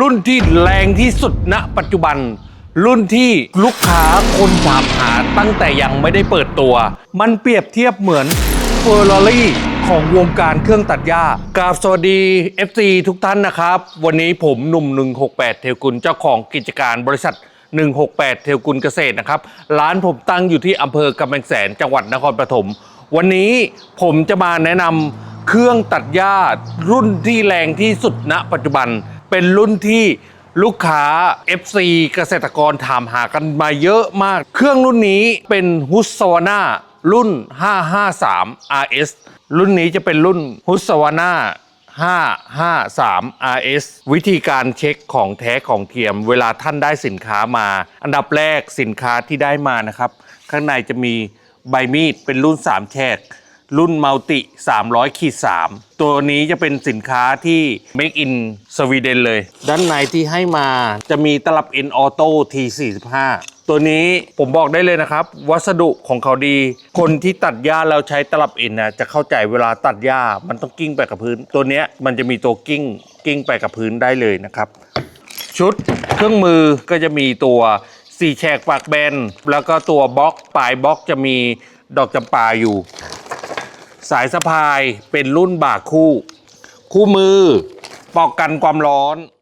รุ่นที่แรงที่สุดณปัจจุบัน รุ่นที่ลูกค้าคนถามหาตั้งแต่ยังไม่ได้เปิดตัว มันเปรียบเทียบเหมือนเฟอร์รารี่ของวงการเครื่องตัดหญ้ากราบสวัสดี FC ทุกท่านนะครับ วันนี้ผมหนุ่ม 168 เทวกุลเจ้าของกิจการบริษัท 168 เทวกุลเกษตรนะครับ ร้านผมตั้งอยู่ที่อำเภอกำแพงแสนจังหวัดนครปฐมวันนี้ผมจะมาแนะนำเครื่องตัดหญ้ารุ่นที่แรงที่สุดณปัจจุบัน เป็นรุ่นที่ลูกค้า FC เกษตรกรถามหากันมาเยอะมาก เครื่องรุ่นนี้เป็นฮุสวาน่ารุ่น 553 RS รุ่นนี้จะเป็นรุ่นฮุสวาน่า553 RS วิธีการเช็คของแท้ของเทียม เวลาท่านได้สินค้ามา อันดับแรกสินค้าที่ได้มานะครับ ข้างในจะมีใบมีดเป็นรุ่น 3 แฉก รุ่นมัลติ300ขีด3ตัวนี้จะเป็นสินค้าที่ Make in Sweden เลย ด้านในที่ให้มาจะมีตลับ N Auto T45 ตัวนี้ผมบอกได้เลยนะครับ วัสดุของเขาดี คนที่ตัดหญ้าแล้วใช้ตลับ N นะจะเข้าใจเวลาตัดหญ้ามันต้องกิ้งไปกับพื้น ตัวนี้มันจะมีตัวกิ้งกิ้งไปกับพื้นได้เลยนะครับ ชุดเครื่องมือก็จะมีตัวสี่แฉกปากแบน แล้วก็ตัวบล็อกปลายบล็อกจะมีดอกจำปาอยู่ สายสะพายเป็นรุ่นบ่าคู่ คู่มือป้องกันความร้อน